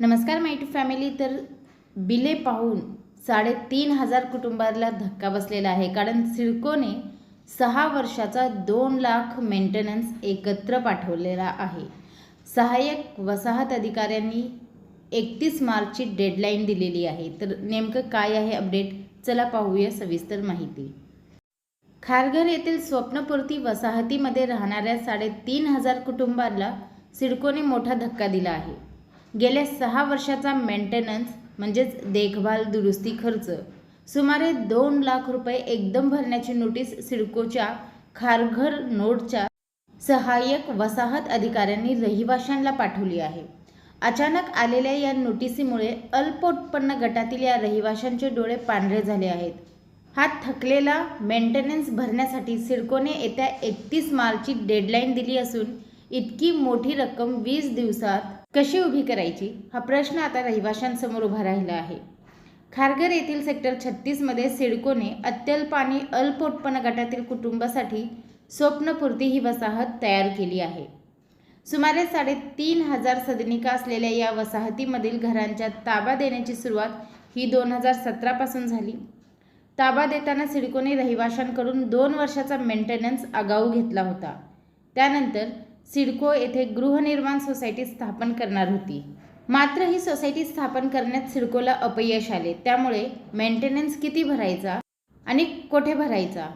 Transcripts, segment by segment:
नमस्कार माहिती फॅमिली तर बिले पाहून साडेतीन हजार कुटुंबाला धक्का बसलेला आहे. कारण सिडकोने सहा वर्षाचा दोन लाख मेंटेनन्स एकत्र पाठवलेला आहे. सहाय्यक वसाहत अधिकाऱ्यांनी एकतीस मार्चची डेडलाईन दिलेली आहे. तर नेमकं काय आहे अपडेट चला पाहूया सविस्तर माहिती. खारघर येथील स्वप्नपूर्ती वसाहतीमध्ये राहणाऱ्या साडेतीन हजार कुटुंबांना सिडकोने मोठा धक्का दिला आहे. गेल्या सहा वर्षाचा मेंटेनन्स म्हणजेच देखभाल दुरुस्ती खर्च सुमारे दोन लाख रुपये एकदम भरण्याची नोटीस सिडकोच्या खारघर नोडच्या सहाय्यक वसाहत अधिकाऱ्यांनी रहिवाशांना पाठवली आहे. अचानक आलेल्या या नोटिसीमुळे अल्पोत्पन्न गटातील या रहिवाशांचे डोळे पांढरे झाले आहेत. हा थकलेला मेंटेनन्स भरण्यासाठी सिडकोने येत्या एकतीस मार्चची डेडलाईन दिली असून इतकी मोठी रक्कम वीस दिवसात कशी उभी करायची? हा प्रश्न आता रहिवाशांसमोर उभा राहिला आहे. खारघर येथील सेक्टर छत्तीसमध्ये सिडकोने अत्यल्प आणि अल्पोत्पन्न गटातील कुटुंबासाठी स्वप्नपूर्ती ही वसाहत तयार केली आहे. सुमारे साडेतीन हजार सदनिका असलेल्या या वसाहतीमधील घरांच्या ताबा देण्याची सुरुवात ही दोन हजार सतरापासून झाली. ताबा देताना सिडकोने रहिवाशांकडून दोन वर्षाचा मेंटेनन्स आगाऊ घेतला होता. त्यानंतर सिडको येथे गृहनिर्माण सोसायटी स्थापन करणार होती. मात्र ही सोसायटी स्थापन करण्यात सिडकोला अपयश आले. त्यामुळे मेंटेनन्स किती भरायचा आणि कोठे भरायचा?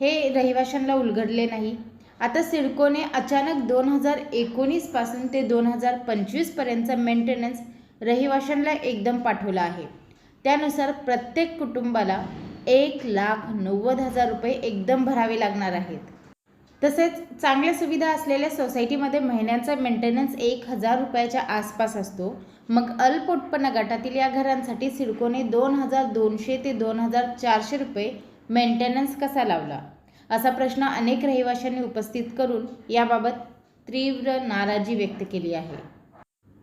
हे रहिवाशांना उलगडले नाही. आता सिडकोने अचानक दोन हजार एकोणीसपासून ते दोन हजार पंचवीसपर्यंतचा मेंटेनन्स रहिवाशांना एकदम पाठवला आहे. त्यानुसार प्रत्येक कुटुंबाला एक लाख नव्वद हजार रुपये एकदम भरावे लागणार आहेत. तसेच चांगल्या सुविधा असलेल्या सोसायटीमध्ये महिन्याचा मेंटेनन्स एक हजार रुपयाच्या आसपास असतो. मग अल्प उत्पन्न गटातील या घरांसाठी सिडकोने दोन हजार दोनशे ते दोन हजार चारशे रुपये मेंटेनन्स कसा लावला? असा प्रश्न अनेक रहिवाशांनी उपस्थित करून याबाबत तीव्र नाराजी व्यक्त केली आहे.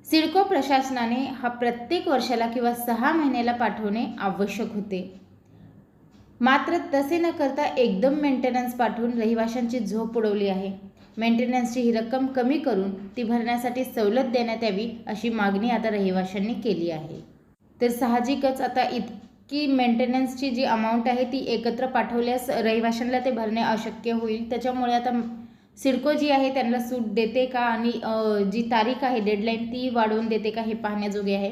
सिडको प्रशासनाने हा प्रत्येक वर्षाला किंवा सहा महिन्याला पाठवणे आवश्यक होते. मात्र तसे न करता एकदम मेंटेनन्स पाठवून रहिवाशांची झोप उडवली आहे. मेंटेनन्सची ही रक्कम कमी करून ती भरण्यासाठी सवलत देण्यात यावी अशी मागणी आता रहिवाशांनी केली आहे. तर साहजिकच आता इतकी मेंटेनन्सची जी अमाऊंट आहे ती एकत्र पाठवल्यास रहिवाशांना ते भरणे अशक्य होईल? त्याच्यामुळे आता सिडको जी आहे त्यांना सूट देते का? आणि जी तारीख आहे डेडलाईन ती वाढवून देते का हे पाहण्याजोगे आहे?